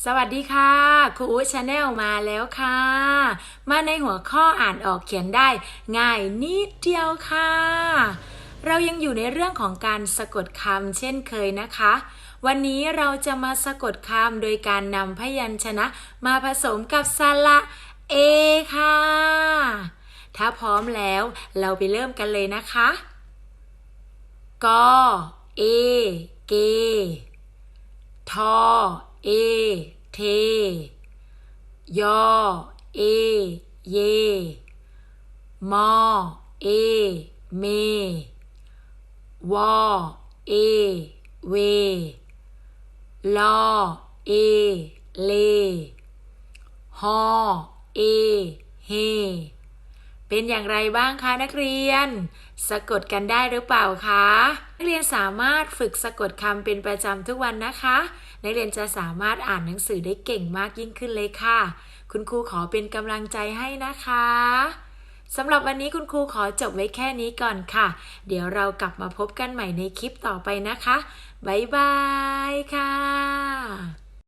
สวัสดีค่ะครูอูชาแนลมาแล้วค่ะ มาในหัวข้ออ่านออกเขียนได้ ง่ายนิดเดียวค่ะ เรายังอยู่ในเรื่องของการสะกดคำเช่นเคยนะคะ วันนี้เราจะมาสะกดคำโดยการนำพยัญชนะ มาผสมกับสระเอค่ะ ถ้าพร้อมแล้วเราไปเริ่มกันเลยนะคะกเอเก ทอ เอ เท ยอ เอ เย มอ เอ เม วอ เอ เว ลอ เอ เล ฮอ เอ เฮ เป็นอย่างไรบ้างคะนักเรียน สะกดกันได้หรือเปล่าคะ นักเรียนสามารถฝึกสะกดคำเป็นประจำทุกวันนะคะ นักเรียนจะสามารถอ่านหนังสือได้เก่งมากยิ่งขึ้นเลยค่ะ คุณครูขอเป็นกำลังใจให้นะคะสำหรับวันนี้คุณครูขอจบไว้แค่นี้ก่อนค่ะ เดี๋ยวเรากลับมาพบกันใหม่ในคลิปต่อไปนะคะ บ๊ายบายค่ะ